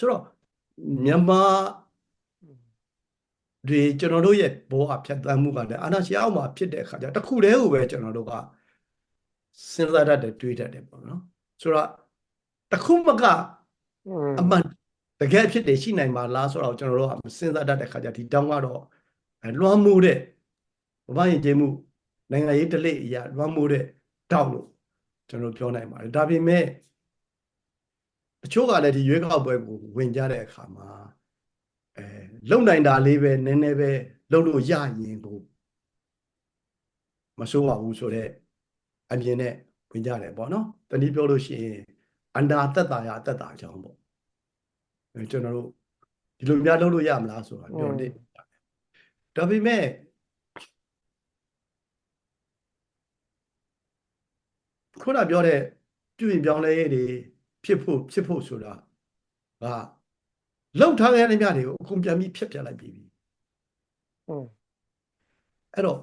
ဆိုတော့မြန်မာတွေကျွန်တော်တို့ရဲ့ဘောအဖြတ်သန်းမှုကလည်းအာဏာရှင်အောက်မှာဖြစ်တဲ့အခါကျတစ်ခုတည်းကိုပဲကျွန်တော်တို့ကစဉ်းစားတတ်တယ်တွေးတတ်တယ်ပေါ့နော်ဆိုတော့တစ်ခုမကอืมအမှန်တကယ်ဖြစ်တယ်ရှိနိုင်ပါလားဆိုတော့ကျွန်တော်တို့ကစဉ်းစားတတ်တဲ့ခါကျဒီတောင်းကတော့အဲလွှမ်းမိုးတဲ့ဘာရင်ကျေးမှုနိုင်ငံရေးတလိအရာလွှမ်းမိုးတဲ့တောက်လို့ကျွန်တော်ပြောနိုင်ပါတယ်ဒါပေမဲ့ တချို့ကလည်းဒီရွေးကောက်ပွဲကိုဝင်ကြတဲ့အခါမှာအဲလုံနိုင်တာလေးပဲနည်းနည်းပဲလုံလို့ရရင်ကိုမဆိုးပါဘူးဆိုတော့အမြင်နဲ့ဝင်ကြတယ်ပေါ့နော်တနည်းပြောလို့ရှိရင်အန္တာသက်တာရအသက်တာအကြောင်းပေါ့အဲကျွန်တော်တို့ဒီလိုများလုပ်လို့ရမလားဆိုတာပြောနေဒါပေမဲ့ခုနပြောတဲ့ပြုရင်ပြောင်းလဲရေးတွေ ဖြစ်ဖို့ဖြစ်ဖို့ဆိုတာကလောက်ထားတဲ့နေမြတွေကိုအကုန်ပြန်ပြီးဖြတ်ပြလိုက်ပြီอืมအဲ့တော့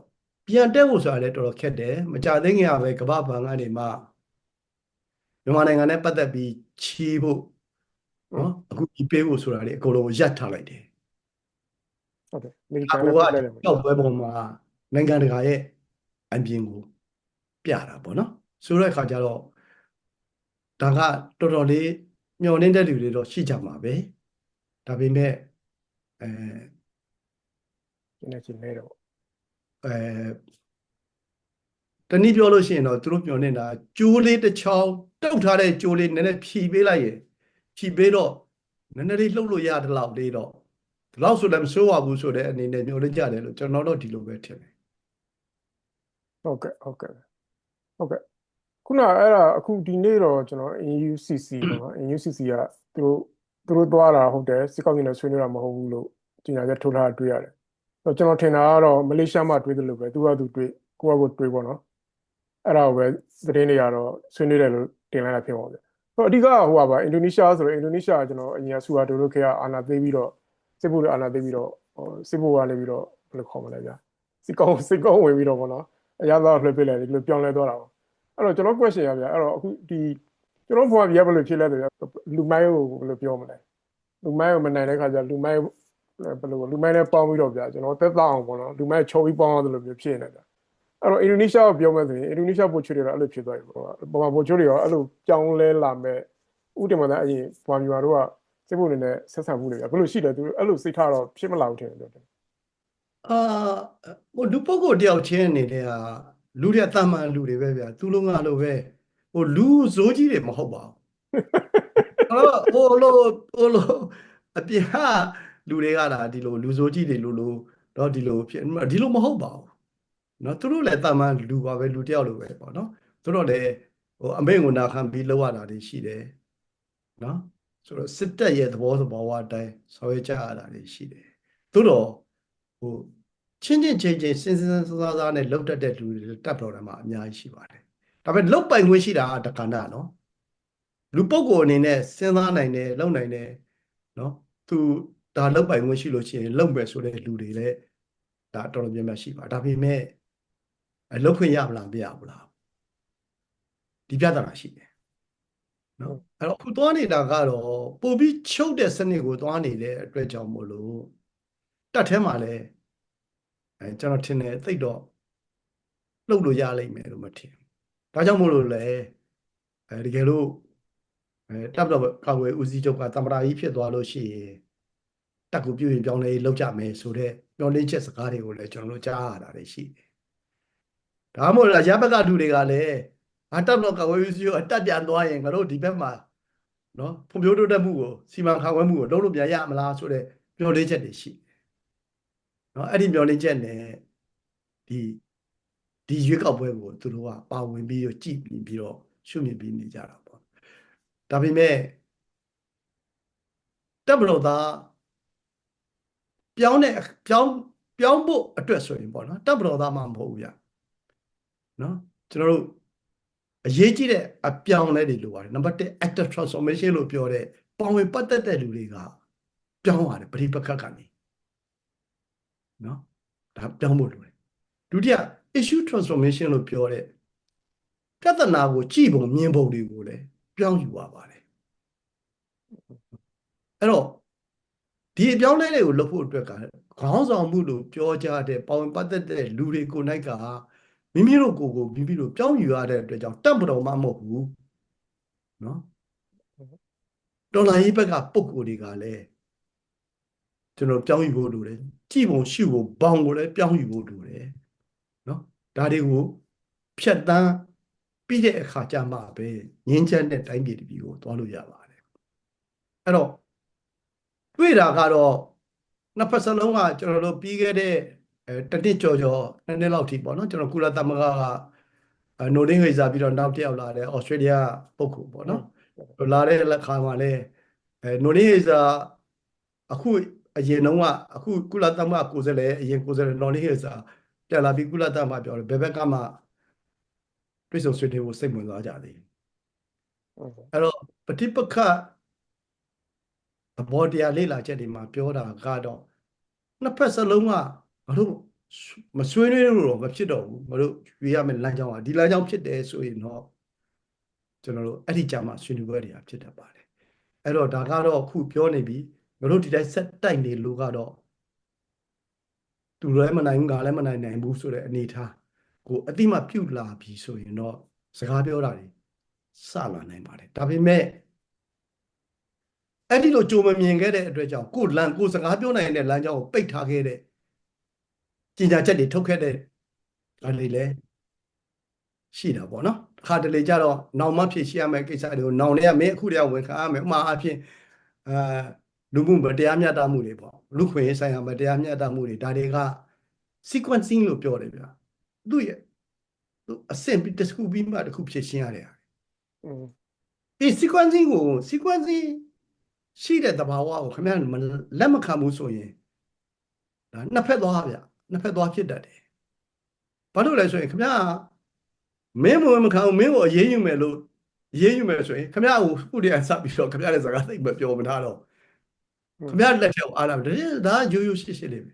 ပြန်တက်ဖို့ဆိုတာလည်းတော်တော်ခက်တယ်မကြသေးခင်ကပဲကမ္ဘာ့ဘဏ်ကနေမှမြန်မာနိုင်ငံနဲ့ပတ်သက်ပြီးချီးဖို့နော်အခုဒီပေးဖို့ဆိုတာလေအကုန်လုံးရပ်ထားလိုက်တယ်ဟုတ်တယ်အမေရိအကန်ကူနဲ့ကပြလိုက်တယ်မတောက်ပွဲပေါ်မှာနိုင်ငံတကာရဲ့အပြင်ကိုပြတာပေါ့နော်ဆိုတဲ့အခါကျတော့ ဒါကတော်တော်လေးမျှော်လင့်တဲ့လူတွေတော့ရှိကြမှာပဲဒါပေမဲ့အဲကျင်းနေချင်းနေတော့အဲတနည်းပြောလို့ရှိရင်တော့သူတို့မျှော်နေတာကျိုးလေးတစ်ချောင်းတုတ်ထားတဲ့ကျိုးလေးနည်းနည်းဖြီပေးလိုက်ရင်ဖြီပေးတော့နည်းနည်းလေးလှုပ်လို့ရတဲ့လောက်လေးတော့ဒီလောက်ဆိုလည်းမဆိုးပါဘူးဆိုတဲ့အနေနဲ့မျှော်လင့်ကြတယ်လို့ကျွန်တော်တို့ဒီလိုပဲထင်တယ်ဟုတ်ကဲ့ဟုတ်ကဲ့ဟုတ်ကဲ့ ခုနအဲ့ဒါအခုဒီနေ့တော့ကျွန်တော် AUCC ပေါ့နော် AUCC ကသူတို့သူတို့သွားတာဟုတ်တယ်စစ်ကောက်ကြီးနဲ့ဆွေးနွေးတာမဟုတ်ဘူးလို့ကြေညာချက်ထုတ်ထားတာတွေ့ရတယ်တော့ကျွန်တော်ထင်တာကတော့မလေးရှားမှာတွေ့တယ်လို့ပဲသူကသူတွေ့ကိုကကိုတွေ့ပေါ့နော်အဲ့ဒါကိုပဲသတင်းတွေကတော့ဆွေးနွေးတယ်လို့တင်လိုက်တာဖြစ်ပါဦးတယ်တော့အဓိကဟိုပါပါအင်ဒိုနီးရှားဆိုတော့အင်ဒိုနီးရှားကကျွန်တော်အရင်ကဆူဟာတိုလိုခေတ်ကအာဏာသိမ်းပြီးတော့စစ်ဖို့အာဏာသိမ်းပြီးတော့ဟိုစစ်ဖို့ကနေပြီးတော့ဘယ်လိုခေါ်မလဲဗျာစစ်ကောင်းစစ်ကောင်းဝင်ပြီးတော့ပေါ့နော်အရသာလွှဲပေးလိုက်တယ်ဒီလိုပြောင်းလဲသွားတာပေါ့ အဲ့တော့ကျွန်တော် question ရဗျာအဲ့တော့အခုဒီကျွန်တော်ဘဝပြဘယ်လိုဖြစ်လဲဆိုတော့လူမိုင်းကိုဘယ်လိုပြောမလဲလူမိုင်းကိုမနိုင်တဲ့ခါကျလူမိုင်းဘယ်လိုလူမိုင်းနဲ့ပေါင်းပြီးတော့ဗျာကျွန်တော်သက်သာအောင်ပေါ့နော်လူမိုင်းချုံပြီးပေါင်းအောင်လို့မျိုးဖြစ်နေတယ်အဲ့တော့အင်ဒိုနီးရှားကိုပြောမယ်ဆိုရင်အင်ဒိုနီးရှားပို့ချွေတွေတော့အဲ့လိုဖြစ်သွားပြီပေါ့ပေါ်မှာပို့ချွေတွေရောအဲ့လိုပြောင်းလဲလာမဲ့ဥတည်မှာအရင်ဘဝမြန်မာတို့ကစစ်ဖို့နေနဲ့ဆက်ဆံမှုတွေဗျာဘယ်လိုရှိလဲသူအဲ့လိုစိတ်ထားတော့ဖြစ်မလာဘူးထင်တယ်ပြောတယ်အာဟိုလူပုဂ္ဂိုလ်တယောက်ချင်းအနေနဲ့ဟာ လူတွေတမန်လူတွေပဲဗျာသူလုံးကလိုပဲဟိုလူဇိုးကြီးတွေမဟုတ်ပါဘူးဟိုဟိုလိုဟိုလိုအပြင်ကလူတွေကလာဒီလိုလူဇိုးကြီးတွေလိုလိုတော့ဒီလိုဖြစ်ဒီလိုမဟုတ်ပါဘူးเนาะသူတို့လည်းတမန်လူပါပဲလူတယောက်လိုပဲပေါ့နော်သူတို့လည်းဟိုအမိန့်ကိုနာခံပြီးလောက်ရတာတွေရှိတယ်เนาะဆိုတော့စစ်တပ်ရဲ့သဘောသဘောဝအတိုင်းဆောင်ရွက်ကြရတာတွေရှိတယ်သို့တော့ဟို ချင်းချင်းချင်းချင်းစဉ်စဉ်စားစားနဲ့လောက်တတ်တဲ့လူတွေတက်တော်တယ်မှာအများကြီးရှိပါတယ်။ဒါပေမဲ့လောက်ပိုင်ခွင့်ရှိတာကတက္ကနာနော်။လူပုဂ္ဂိုလ်အနေနဲ့စဉ်းစားနိုင်တယ်လောက်နိုင်တယ်နော်။သူဒါလောက်ပိုင်ခွင့်ရှိလို့ရှိရင်လောက်မယ်ဆိုတဲ့လူတွေလည်းဒါတော်တော်များများရှိပါဒါပေမဲ့အဲလောက်ခွင့်ရမလားမရဘူးလား။ဒီပြဿနာရှိတယ်။နော်။အဲ့တော့အခုသွားနေတာကတော့ပို့ပြီးချုပ်တဲ့စနစ်ကိုသွားနေတဲ့အတွက်ကြောင့်မို့လို့တက်ထဲမှာလည်း အဲကျွန်တော်ထင်တယ်သိပ်တော့လှုပ်လို့ရလိမ့်မယ်လို့မထင်ဘူး။ဒါကြောင့်မို့လို့လဲအဲတကယ်လို့အဲတပ်တော့ကာဝယ်ဦးစီးချုပ်ကတမရာကြီးဖြစ်သွားလို့ရှိရင်တက်ကူပြုရင်ပြောင်းလဲလောက်ကြမယ်ဆိုတော့မျောလင်းချက်စကားတွေကိုလည်းကျွန်တော်တို့ကြားရတာတွေရှိတယ်။ဒါမှမဟုတ်လားရဘက်ကလူတွေကလည်းအတပ်တော့ကာဝယ်ဦးစီးချုပ်အတက်ပြန်သွားရင်ငါတို့ဒီဘက်မှာနော်ဖွံ့ဖြိုးတိုးတက်မှုကိုစီမံခန့်ခွဲမှုကိုလုံးလို့ပြန်ရမလားဆိုတော့မျောလင်းချက်တွေရှိတယ်။ နော်အဲ့ဒီမျောလင်းချက်နဲ့ဒီဒီရွေးကောက်ပွဲကိုသူတို့ကပါဝင်ပြီးတော့ကြည်ပြီးပြီးတော့ရှုမြင်ပြီးနေကြတာပေါ့ဒါပေမဲ့တက်ဘလို့သားပြောင်းတဲ့ပြောင်းပြောင်းဖို့အတွက်ဆိုရင်ပေါ့နော်တက်ဘလို့သားမှမဟုတ်ဘူးဗျနော်ကျွန်တော်တို့အရေးကြီးတဲ့အပြောင်းလဲတွေလိုပါတယ်နံပါတ်1 active transformation လို့ပြောတဲ့ပါဝင်ပတ်သက်တဲ့လူတွေကပြောင်းရတယ်ပရိပက္ခကနေ နော်ဒါပြောင်းဖို့လိုတယ်ဒုတိယ issue transformation လို့ပြောတဲ့ပြဿနာကိုကြည့်ပုံမြင်ပုံတွေကိုလည်းပြောင်းယူရပါတယ်အဲ့တော့ဒီအပြောင်းအလဲတွေကိုလုပ်ဖို့အတွက်ကခေါင်းဆောင်မှုလို့ပြောကြတဲ့ပေါဝင်ပတ်သက်တဲ့လူတွေကိုနိုင်ကမိမိတို့ကိုယ်ကိုမိမိတို့ပြောင်းယူရတဲ့အတွက်ကြောင့်တပ်မတော်မှမဟုတ်ဘူးနော်တော်လိုင်းရေးဘက်ကပုံကိုယ်တွေကလည်း ကျွန်တော်ပြောင်းယူဖို့လိုတယ်ကြည်ပုံရှုဖို့ဘောင်ကိုလည်းပြောင်းယူဖို့လိုတယ်နော်ဒါတွေကိုဖြတ်တန်းပြီးတဲ့အခါကျမှပဲငင်းချက်တဲ့တိုင်းပြည်တစ်ပြည်ကိုသွားလို့ရပါတယ်အဲ့တော့တွေ့တာကတော့နှစ်ဖက်စလုံးကကျွန်တော်တို့ပြီးခဲ့တဲ့အဲတစ်နှစ်ကျော်ကျော်နှစ်နှစ်လောက်ထိပေါ့နော်ကျွန်တော်ကုလသမဂ္ဂကအဲနိုဒင်းဟိစာပြီးတော့နောက်တစ်ယောက်လာတယ်ဩစတြေးလျပုဂ္ဂိုလ်ပေါ့နော်လာတဲ့လက်ခါမှာလဲအဲနိုဒင်းဟိစာအခု အရင်တုန်းကအခုကုလသမဂ္ဂကိုယ်စားလှယ်အရင်ကိုယ်စားလှယ်နိုဒင်းဟိစာပြန်လာပြီးကုလသမဂ္ဂပြောတယ်ဘယ်ဘက်ကမှတွေ့ဆုံဆွေးနွေးဖို့စိတ်ဝင်စားကြသေးတယ်အဲ့တော့ပฏิပက္ခသဘောတရားလေ့လာချက်တွေမှာပြောတာကတော့နှစ်ဖက်စလုံးကမတို့မဆွေးနွေးလို့တော့မဖြစ်တော့ဘူးမတို့ရွေးရမယ့်လမ်းကြောင်းကဒီလမ်းကြောင်းဖြစ်တယ်ဆိုရင်တော့ကျွန်တော်တို့အဲ့ဒီကြမှာဆွေးနွေးပွဲတွေကဖြစ်တတ်ပါတယ်အဲ့တော့ဒါကတော့အခုပြောနေပြီ မတို့ဒီတိုင်းဆက်တိုက်နေလို့ကတော့သူလည်းမနိုင်ဘူးငါလည်းမနိုင်နိုင်ဘူးဆိုတဲ့အနေထားကိုအတိမပြုတ်လာပြီဆိုရင်တော့စကားပြောတာတွေစလာနိုင်ပါတယ်ဒါပေမဲ့အဲ့ဒီလိုကြုံမမြင်ခဲ့တဲ့အတွက်ကြောင့်ကိုလန်ကိုစကားပြောနိုင်တဲ့လမ်းကြောင်းကိုပိတ်ထားခဲ့တဲ့ကြင်ညာချက်တွေထုတ်ခဲ့တဲ့ဒါလေးလည်းရှိတာပေါ့နော်အခါတလေကြတော့နောင်မဖြစ်ရှိရမယ့်ကိစ္စတွေကိုနောင်လေးကမင်းအခုတည်းကဝန်ခံရမယ်ဥမာအဖြစ်အာ လူမှုမတရားမျှတမှုတွေပေါ့လူခွင့်ရေးဆိုင်ရာမတရားမျှတမှုတွေဒါတွေက sequencing လို့ပြောတယ်ဗျာသူ့ရဲ့သူအဆင့်ပြီးတစ်ခုပြီးမှတစ်ခုဖြစ်ရှင်းရတယ်อืมဒီ sequencing ကို sequencing ရှိတဲ့သဘာဝကိုခင်ဗျားမလက်မခံဘူးဆိုရင်ဒါနှစ်ဖက်သွားဗျနှစ်ဖက်သွားဖြစ်တတ်တယ်ဘာလို့လဲဆိုရင်ခင်ဗျားမင်းမဝင်မခံဘူးမင်းကိုအရေးယူမယ်လို့အရေးယူမယ်ဆိုရင်ခင်ဗျားကိုခုတည်းကစပြီးတော့ခင်ဗျားရဲ့စကားသိပ်မပြောမထားတော့ ခင်ဗျားလက်ထက်အားလာတယ်ဒါကရိုးရိုးရှင်းရှင်းလေးပဲ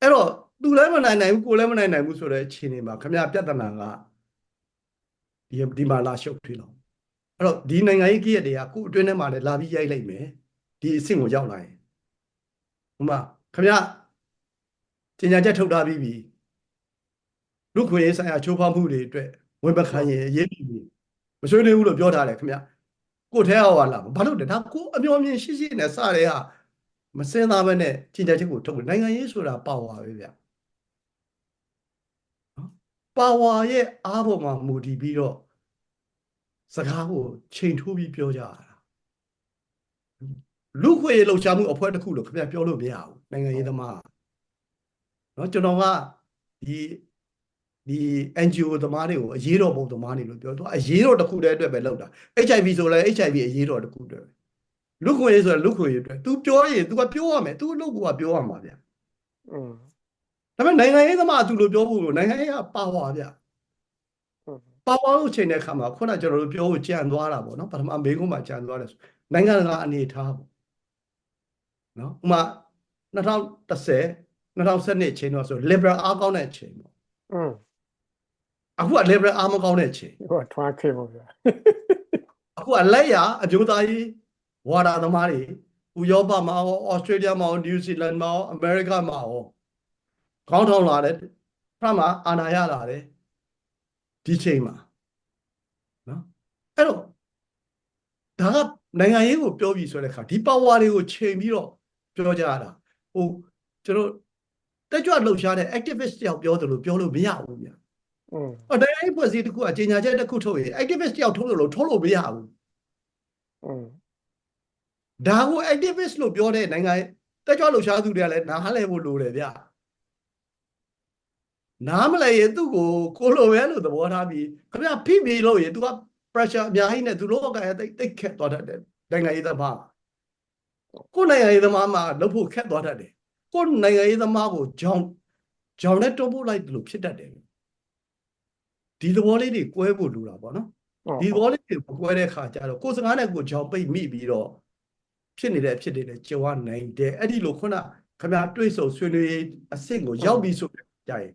အဲ့တော့သူလည်းမနိုင်နိုင်ဘူးကိုလည်းမနိုင်နိုင်ဘူးဆိုတဲ့အခြေအနေမှာခင်ဗျားပြဿနာကဒီဒီမှာလာရှုပ်ထွေးတော့အဲ့တော့ဒီနိုင်ငံရေးကိရတွေကကိုအတွင်းထဲမှာလည်းလာပြီးရိုက်လိုက်မယ်ဒီအဆင့်ကိုရောက်လာရင်ဥမာခမရကျင်ညာချက်ထုတ်ထားပြီးပြီလူခွေရေးဆိုင်ရာချိုးဖောက်မှုတွေအတွက်ဝန်ပခံရင်အရေးပြီပြီမဆွေးနွေးဘူးလို့ပြောထားတယ်ခမရ ကိုထဲဟောလာဘာလို့လဲဒါကိုအမျော်မြင်ရှိရှိနဲ့စတဲ့ဟာမစင်သားပဲနဲ့ကျင်ညာချက်ကိုထုတ်တယ်နိုင်ငံရေးဆိုတာပါဝါပဲဗျနော်ပါဝါရဲ့အားပေါ်မှာမူတည်ပြီးတော့ စကားကိုချိန်ထိုးပြီးပြောကြရတာလူခွေလှုပ်ရှားမှုအဖွဲ့တစ်ခုလို့ခင်ဗျပြောလို့မရဘူးနိုင်ငံရေးသမားเนาะကျွန်တော်ကဒီ ဒီ NGO သမားတွေကိုအရေးတော်ပုံသမားတွေလို့ပြောသူအရေးတော်တစ်ခုတည်းအတွက်ပဲလောက်တာ HIV ဆိုလဲ HIV အရေးတော်တစ်ခုတည်းလူခွင့်ရေးဆိုလဲလူခွင့်ရေးအတွက် तू ပြောရင် तू ကပြောရမယ် तू အလုပ်ကပြောရမှာဗျအင်းဒါပေမဲ့နိုင်ငံရေးသမားအတူလို့ပြောဖို့နိုင်ငံရေးကပါဝါဗျပါဝါလို့ချိန်တဲ့အခါမှာခုနကျွန်တော်တို့ပြောဖို့ကြံသွားတာပေါ့နော်ပထမမေကုန်းမှာကြံသွားတယ်ဆိုနိုင်ငံကအနေထားပေါ့နော်ဥမာ2010 2012ချိန်တော့ဆို liberal အားကောင်းတဲ့ချိန်ပေါ့อืม အခုက liberal အားမကောင်းတဲ့ချိန်ဟိုထွားခဲ့ပါဗျာအခုကလက်ရအမျိုးသားရေးဝါဒသမားတွေဥရောပမှာရောဩစတြေးလျမှာရောနယူးဇီလန်မှာရောအမေရိကမှာရောခေါင်းထောင်လာတယ်ဖရမှာအာဏာရလာတယ်ဒီချိန်မှာနော်အဲ့တော့ဒါကနိုင်ငံရေးကိုပြောပြီးဆိုတဲ့အခါဒီ power တွေကိုချိန်ပြီးတော့ပြောကြရတာဟိုကျွန်တော်တက်ကြွလှုပ်ရှားတဲ့ activist တယောက်ပြောတယ်လို့ပြောလို့မရဘူးဗျာอืม အတိုင်းအဲ့ဖွဲ့စည်းတစ်ခုအကြေညာချက်တစ်ခုထုတ်ရင် activist တယောက်ထုတ်လို့လို့ထုတ်လို့မရဘူး อืม ဒါကို activist လို့ပြောတဲ့နိုင်ငံတက်ကြွလှုပ်ရှားသူတွေကလည်းနားလဲဖို့လိုတယ်ဗျနားမလဲရင်သူ့ကိုကိုလိုပဲလို့သဘောထားပြီးခင်ဗျာဖိပြီးလို့ရင် तू က pressure အများကြီးနဲ့သူလောကရဲ့တိတ်တိတ်ခက်သွားတတ်တယ်နိုင်ငံရေးသမားကိုယ်နိုင်ငံရေးသမားမှာလုပ်ဖို့ခက်သွားတတ်တယ်ကိုယ်နိုင်ငံရေးသမားကိုဂျောင်းဂျောင်းနဲ့တွန်းပို့လိုက်လို့ဖြစ်တတ်တယ် ဒီသဘောလေးတွေကွဲဖို့လိုတာပေါ့နော်ဒီသဘောလေးတွေကွဲတဲ့ခါကျတော့ကိုယ်စကားနဲ့ကိုယ်ကြောင်ပိတ်မိပြီးတော့ဖြစ်နေတဲ့အဖြစ်တွေလည်းကြုံရနိုင်တယ်အဲ့ဒီလိုခုနခင်ဗျာတွေးဆုံဆွေးနွေးအဆင့်ကိုရောက်ပြီးဆိုကြရင်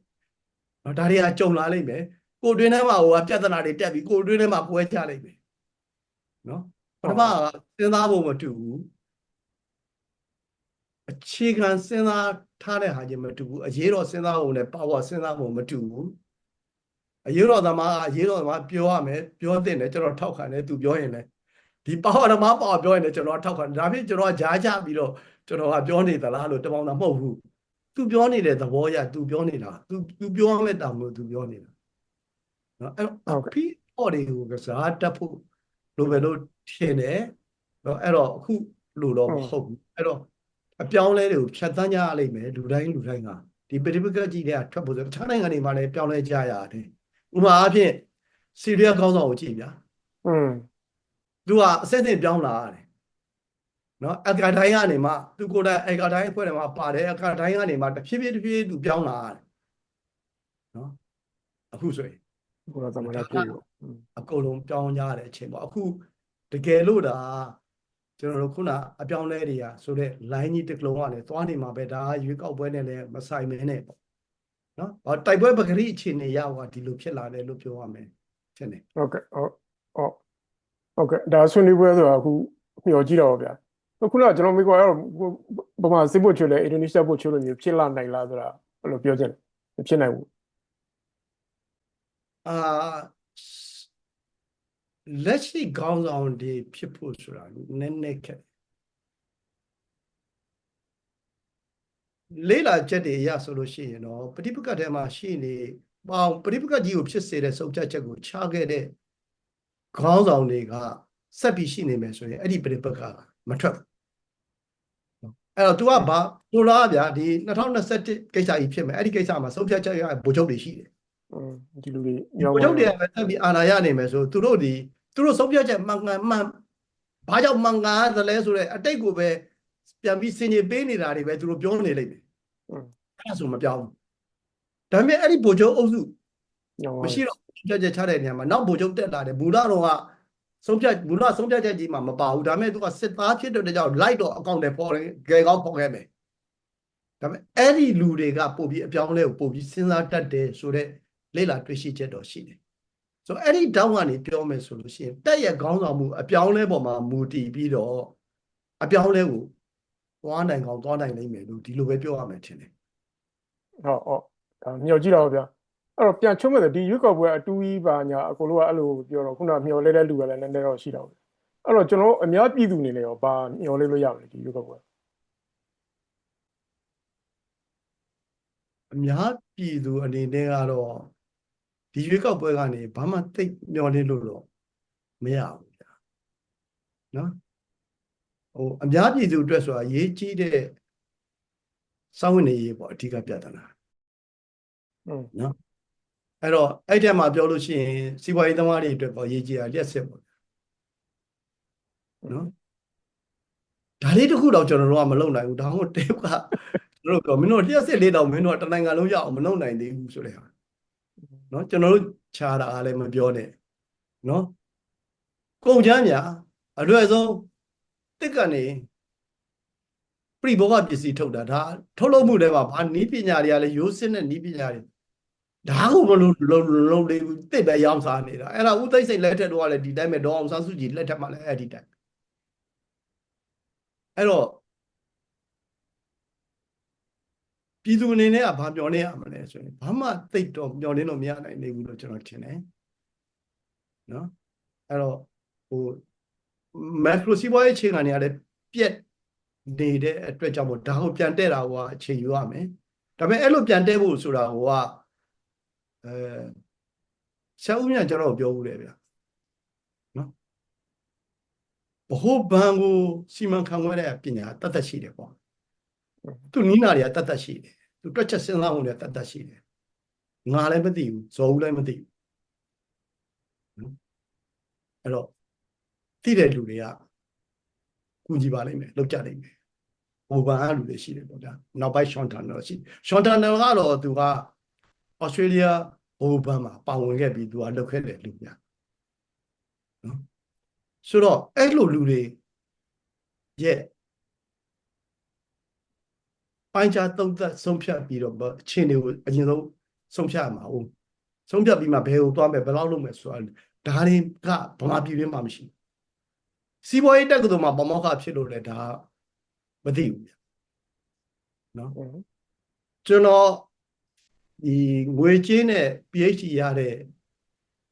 နော်ဒါတွေကကြုံလာလိမ့်မယ်ကိုယ်တွင်းထဲမှာဟိုကပြဿနာတွေတက်ပြီးကိုယ်တွင်းထဲမှာပွဲကြလိမ့်မယ်နော်ဘပထမကစဉ်းစားဖို့မတူဘူးအခြေခံစဉ်းစားထားတဲ့ဟာချင်းမတူဘူးအရေးတော်စဉ်းစားဖို့နဲ့ပါဝါစဉ်းစားဖို့မတူဘူး အရေးတော်သမားကအရေးတော်သမားပြောရမယ်ပြောတဲ့တယ်ကျွန်တော်ထောက်ခံတယ်သူပြောရင်လည်းဒီပါဝါသမားပါဝါပြောရင်လည်းကျွန်တော်ထောက်ခံတယ်ဒါဖြင့်ကျွန်တော်ကကြားချပြီးတော့ကျွန်တော်ကပြောနေသလားလို့တပေါင်းတာမဟုတ်ဘူးသူပြောနေတဲ့သဘောရသူပြောနေတာသူသူပြောရမယ့်တာမျိုးသူပြောနေတာနော်အဲ့တော့အဖီအော်တွေကိုကစားတတ်ဖို့လိုပဲလို့ထင်တယ်နော်အဲ့တော့အခုလိုတော့မဟုတ်ဘူးအဲ့တော့အပြောင်းလဲတွေကိုဖြတ်သန်းကြရလိမ့်မယ်လူတိုင်းလူတိုင်းကဒီပရိပကကြီးတွေကထွက်ဖို့ဆိုတခြားနိုင်ငံတွေမှာလည်းပြောင်းလဲကြရတယ် ဥပမာအားဖြင့်စီရီးယားခေါင်းဆောင်ကိုကြည့်ဗျာอืมသူကအစစ်အစ်ပြောင်းလာရတယ်နော်အကာဒိုင်းကနေမှသူကိုယ်တိုင်အကာဒိုင်းအဖွဲ့ထဲမှာပါတယ်အကာဒိုင်းကနေမှတဖြည်းဖြည်းတဖြည်းသူပြောင်းလာရတယ်နော်အခုဆိုရင်ကိုယ်တော်သမဏပြုအကုန်လုံးပြောင်းကြရတဲ့အချိန်ပေါ့အခုတကယ်လို့ဒါကျွန်တော်တို့ခုနအပြောင်းလဲတွေကဆိုတော့ line ကြီးတစ်ကလုံးကလည်းသွားနေမှာပဲဒါရွေးကောက်ပွဲနဲ့လည်းမဆိုင်မင်းနဲ့ပေါ့ နော်ဘာတိုက်ပွဲပဂရိအခြေအနေရောက်သွားဒီလိုဖြစ်လာတယ်လို့ပြောရမယ်ဖြစ်နေဟုတ်ကဲ့ဟုတ်ဟုတ်ဟုတ်ကဲ့ဒါဆွေးနွေးပွဲဆိုတာအခုမျှော်ကြည့်တော့ဗျာခုနကကျွန်တော်မိကွာရောဗမာစစ်ဖို့ချွေလဲအင်ဒိုနီးရှားဖို့ချွေလို့မျိုးဖြစ်လာနိုင်လားဆိုတာဘယ်လိုပြောချင်လဲမဖြစ်နိုင်ဘူးအာလက်ရှိခေါင်းဆောင်တွေဖြစ်ဖို့ဆိုတာနည်းနည်းခက် လေးလာချက်တွေအရဆိုလို့ရှိရင်တော့ပဋိပက္ခထဲမှာရှိနေပေါင်းပဋိပက္ခကြီးကိုဖြစ်စေတဲ့စုံချက်ချက်ကိုချခဲ့တဲ့ခေါင်းဆောင်တွေကဆက်ပြီးရှိနေမယ်ဆိုရင်အဲ့ဒီပဋိပက္ခကမထွက်ဘူးအဲ့တော့ तू ကဘာဆိုလားဗျာဒီ2021ကိစ္စကြီးဖြစ်မယ်အဲ့ဒီကိစ္စမှာစုံချက်ချက်ရဗိုလ်ချုပ်တွေရှိတယ် อืมဒီလူတွေ ဒီ ညောင်း ဗိုလ်ချုပ်တွေကပဲတက်ပြီးအာဏာရနေမယ်ဆိုသူတို့ဒီသူတို့ဆုံးဖြတ်ချက်မှန်ကန်မှန်ဘာကြောင့်မှန်ကန်သလဲဆိုတော့အတိတ်ကိုပဲ ပြန်ပြီးစင်ကြီးပေးနေတာတွေပဲသူတို့ပြောနေလိမ့်မယ်อืมအဲ့ဒါဆိုမပြောင်းဘူးဒါပေမဲ့အဲ့ဒီဗိုလ်ချုပ်အုပ်စုညောင်းမရှိတော့ဆုံးဖြတ်ချက်ချတဲ့နေရာမှာနောက်ဗိုလ်ချုပ်တက်လာတယ်ဘူလာတော်ကဆုံးဖြတ်ဘူလာဆုံးဖြတ်ချက်ကြီးမှာမပါဘူးဒါပေမဲ့သူကစစ်သားဖြစ်တဲ့ကြောင့်လိုက်တော့အကောင့်တွေပေါ်တယ်ဂယ်ကောင်းပေါ်ခဲ့မယ်ဒါပေမဲ့အဲ့ဒီလူတွေကပို့ပြီးအပြောင်းအလဲကိုပို့ပြီးစဉ်းစားတတ်တယ်ဆိုတော့လေ့လာတွေ့ရှိချက်တော့ရှိတယ်ဆိုတော့အဲ့ဒီတောင်းကနေပြောမယ်ဆိုလို့ရှိရင်တက်ရဲ့ခေါင်းဆောင်မှုအပြောင်းအလဲပေါ်မှာမူတည်ပြီးတော့အပြောင်းအလဲကို သွားနိုင်ကောင်းသွားနိုင်နိုင်မယ်လို့ဒီလိုပဲပြောရမယ်ထင်တယ်ဟုတ်ဟုတ်ဒါမျှော်ကြည့်တော့ဗျာအဲ့တော့ပြန်ချုံးမဲ့ဒီရွက်ကောက်ပွဲအတူကြီးပါညာအကုန်လုံးကအဲ့လိုပြောတော့ခုနမျှော်လဲတဲ့လူကလည်းနည်းနည်းတော့ရှိတော့အဲ့တော့ကျွန်တော်အများပြည်သူနေလေရောဘာမျှော်လဲလို့ရမလဲဒီရွက်ကောက်ပွဲအများပြည်သူအနေနဲ့ကတော့ဒီရွေးကောက်ပွဲကနေဘာမှသိပ်မျှော်လင့်လို့တော့မရဘူးဗျာနော် ဟိုအများပြည်သူအတွက်ဆိုတာရေးကြီးတဲ့စောင့်ဝင်နေရေးပေါ့အဓိကပြဿနာอืมနော်အဲ့တော့အဲ့ထက်မှာပြောလို့ရှိရင်စီးပွားရေးသမားတွေအတွက်ပေါ့ရေးကြီးတာလျှက်စစ်ပေါ့နော်ဒါလေးတစ်ခုတော့ကျွန်တော်တို့ကမလုပ်နိုင်ဘူးဒါမှမဟုတ်တေကကျွန်တော်တို့ပြောမင်းတို့လျှက်စစ်လေးတော့မင်းတို့ကတနိုင်ငံလုံးရအောင်မလုပ်နိုင်သေးဘူးဆိုတဲ့ဟာနော်ကျွန်တော်တို့ခြားတာလည်းမပြောနဲ့နော်ကုန်ချမ်းများအလွယ်ဆုံး တစ်ကနေပြိဘောဂပစ္စည်းထုတ်တာဒါထုတ်လုပ်မှုတွေမှာဘာနီးပညာတွေကလည်းရိုးစစ်တဲ့နီးပညာတွေဒါကိုမလို့လုံးလုံးလေးဘူးတစ်ပဲရောင်းစားနေတာအဲ့ဒါဥသိမ့်စိတ်လက်ထက်တော့ကလည်းဒီတိုင်းပဲဒေါအောင်ဆန်းစုကြည်လက်ထက်မှာလည်းအဲ့ဒီတိုင်းအဲ့တော့ပြည်သူအနေနဲ့ကဘာပြောနေရမလဲဆိုရင်ဘာမှသိပ်တော့မျောလင်းတော့မရနိုင်နေဘူးလို့ကျွန်တော်ထင်တယ်နော်အဲ့တော့ဟို မက်ခရိုစီးပွားရေးအခြေခံတွေကလည်းပြက်နေတဲ့အတွက်ကြောင့်မို့ဒါကိုပြန်တက်တာကအချိန်ယူရမယ်ဒါပေမဲ့အဲ့လိုပြန်တက်ဖို့ဆိုတာဟိုကအဲဆရာဦးမြတ်ကျွန်တော်ပြောဘူးလေဗျာနော်ဘ ਹੁ ဘန်ကိုစီမံခန့်ခွဲတဲ့ပညာတတ်တတ်ရှိတယ်ပေါ့သူနီးနာတွေကတတ်တတ်ရှိတယ်သူတွက်ချက်စဉ်းစားမှုတွေကတတ်တတ်ရှိတယ်ငါလည်းမသိဘူးဇော်ဦးလည်းမသိဘူးနော်အဲ့တော့ သိတဲ့လူတွေကကူညီပါလိမ့်မယ်လောက်ကြလိမ့်မယ်ဟိုဘန်အားလူတွေရှိတယ်ပေါ့ဗျာနောက်ပိုင်းရှွန်တန်တော့ရှိရှွန်တန်တော့ကတော့သူကဩစတြေးလျဟိုဘန်မှာပါဝင်ခဲ့ပြီးသူကလုပ်ခဲ့တဲ့လူညာနော်ဆိုတော့အဲ့လိုလူတွေရဲ့ပိုင်းခြားသုံးသပ်ဆုံးဖြတ်ပြီးတော့အချင်းတွေကိုအရင်ဆုံးဆုံးဖြတ်ရမှာဟုတ်ဆုံးဖြတ်ပြီးမှဘယ်ကိုသွားမယ်ဘယ်လောက်လုပ်မယ်ဆိုတာဒါတွေကဗမာပြည်တွင်းမှာမရှိ စီးပွားရေးတက္ကသိုလ်မှာပမောက္ခဖြစ်လို့လည်းဒါမသိဘူးဗျနော်อืมကျွန်တော်ဒီငွေကြေးနဲ့ PhD ရတဲ့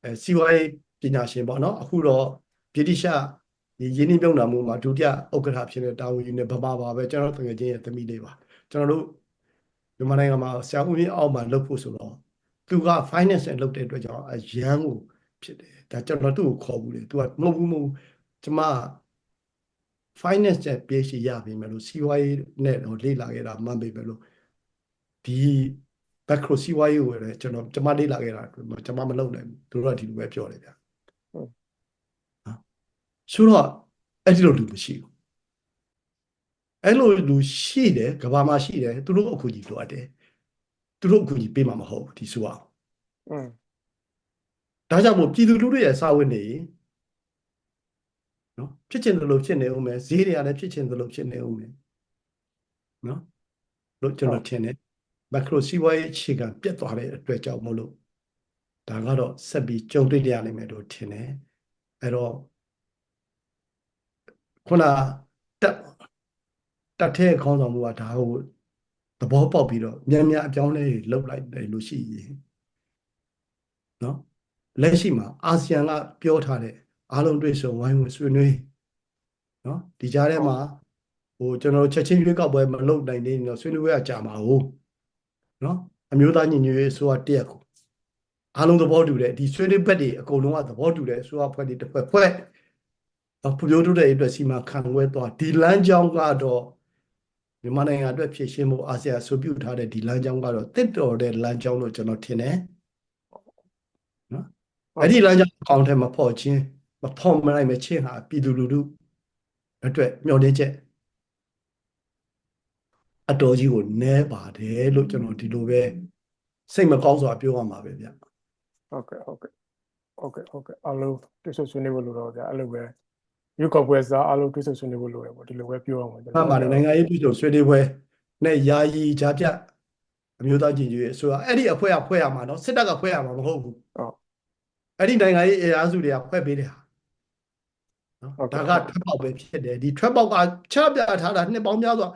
အဲစီးပွားရေးပညာရှင်ပေါ့နော်အခုတော့ဗြိတိရှဒီရင်းနှီးမြှုပ်နှံမှုမှာဒုတိယဥက္ကဋ္ဌဖြစ်တဲ့တာဝန်ယူနေဗမာပါပဲကျွန်တော်တကယ်ချင်းရဲ့သမီးလေးပါကျွန်တော်တို့မြန်မာနိုင်ငံမှာဆရာဦးမြင့်အောက်မှာလုပ်ဖို့ဆိုတော့သူက finance နဲ့လုပ်တဲ့အတွက်ကြောင့်အရန်ကိုဖြစ်တယ်ဒါကျွန်တော်သူ့ကိုခေါ်ဘူးလေသူကမဟုတ်ဘူးမဟုတ်ဘူး ကျွန်မ finance နဲ့ PhD ရပြီမယ်လို့စီးပွားရေးနဲ့တော့လေ့လာခဲ့တာမှန်ပေပဲလို့ဒီ macro စီးပွားရေးကိုလည်းကျွန်တော်ကျွန်မလေ့လာခဲ့တာကျွန်မမလုပ်နိုင်ဘူးသူတို့ကဒီလိုပဲပြောတယ်ဗျာနော်ဆိုတော့အဲ့ဒီလိုလူမရှိဘူးအဲ့လိုလူရှိတယ်ကဘာမှာရှိတယ်သူတို့အခုကြီးလိုအပ်တယ်သူတို့အခုကြီးပေးမှာမဟုတ်ဘူးဒီဆိုအောင်อืมဒါကြောင့်မို့ပြည်သူလူထုရဲ့စာဝတ်နေ နော်ဖြစ်ချင်တယ်လို့ဖြစ်နေဦးမယ်ဈေးတွေကလည်းဖြစ်ချင်တယ်လို့ဖြစ်နေဦးမယ်နော်လို့ကျွန်တော်ထင်တယ်မက်ခရိုစီးပွားရေးအခြေခံပြတ်သွားတဲ့အတွက်ကြောင့်မို့လို့ဒါကတော့ဆက်ပြီးကြုံတွေ့ရနိုင်မယ်လို့ထင်တယ်အဲ့တော့ခုနတက်တက်တဲ့ခေါင်းဆောင်မှုကဒါကိုသဘောပေါက်ပြီးတော့မြန်မြန်အပြောင်းအလဲတွေလုပ်လိုက်တယ်လို့ရှိရင်နော်လက်ရှိမှာအာဆီယံကပြောထားတဲ့ အားလုံးတွေ့ဆုံဝိုင်းဝန်းဆွေးနွေးနော်ဒီကြားထဲမှာဟိုကျွန်တော်ချက်ချင်းရွေးကောက်ပွဲမလုပ်နိုင်သေးရင်တော့ဆွေးနွေးပွဲကကြာမှာဟုတ်နော်အမျိုးသားညီညွတ်ရေးဆိုတရက်ကိုအားလုံးသဘောတူတယ်ဒီဆွေးနွေးဘက်တွေအကုန်လုံးကသဘောတူတယ်ဆိုအဖွဲ့တွေတစ်ဖွဲ့ဖွဲ့နော်ဖွံ့ဖြိုးတိုးတက်ရေးအတွက်စီမံခန့်ခွဲသွားဒီလမ်းကြောင်းကတော့မြန်မာနိုင်ငံအတွက်ဖြည့်ရှင်းဖို့အာဆီယံအဆိုပြုထားတဲ့ဒီလမ်းကြောင်းကတော့တစ်တော်တဲ့လမ်းကြောင်းလို့ကျွန်တော်ထင်တယ်အဲ့ဒီလမ်းကြောင်းအကောင့်ထဲမှာပေါ်ခြင်း မဖော်မနိုင်မချင်းဟာပြည်သူလူထုအတွက်မျှော်လင့်ချက်အတော်ကြီးကိုနဲပါတယ်လို့ကျွန်တော်ဒီလိုပဲစိတ်မကောင်းစွာပြောရမှာပဲဗျဟုတ်ကဲ့ဟုတ်ကဲ့ဟုတ်ကဲ့ဟုတ်ကဲ့အားလုံးတွေ့ဆုံဆွေးနွေးဖို့လိုတော့ဗျာအဲ့လိုပဲရုပ်ကောက်ပွဲစားအားလုံးတွေ့ဆုံဆွေးနွေးဖို့လိုတယ်ပေါ့ဒီလိုပဲပြောအောင်ကျွန်။မှန်ပါတယ်နိုင်ငံရေးပြည်သူဆွေးနွေးပွဲနဲ့ယာယီကြားပြအမျိုးသားညီညွတ်ရေးအစိုးရအဲ့ဒီအဖွဲ့ကဖွဲ့ရမှာနော်စစ်တပ်ကဖွဲ့ရမှာမဟုတ်ဘူးဟုတ်။အဲ့ဒီနိုင်ငံရေးအင်အားစုတွေကဖွဲ့ပေးတယ်ဟာ နော်ဟုတ်ကဲ့ဒါကထွက်ပေါက်ပဲဖြစ်တယ်ဒီထွက်ပေါက်ကချပြထားတာနှစ်ပေါင်းများစွာ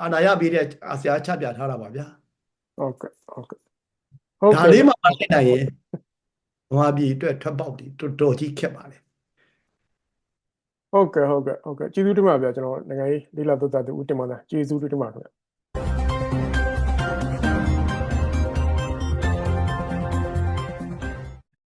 အာဏာရပေးတဲ့အာဆီယံချပြထားတာပါဗျာ။ဟုတ်ကဲ့ဟုတ်ကဲ့ဟုတ်ဒါကဲ့လေးမှမဖြစ်နိုင်ရင်ဗမာပြည်အတွက်ထွက်ပေါက်တီတော်တော်ကြီးခက်ပါလေဟုတ်ကဲ့ဟုတ်ကဲ့ဟုတ်ကဲ့ကျေးဇူးတင်ပါဗျာကျွန်တော်နိုင်ငံရေးလိလာသုတ်တာသူဦးတင်ပါလားကျေးဇူးတင်ပါခင်ဗျ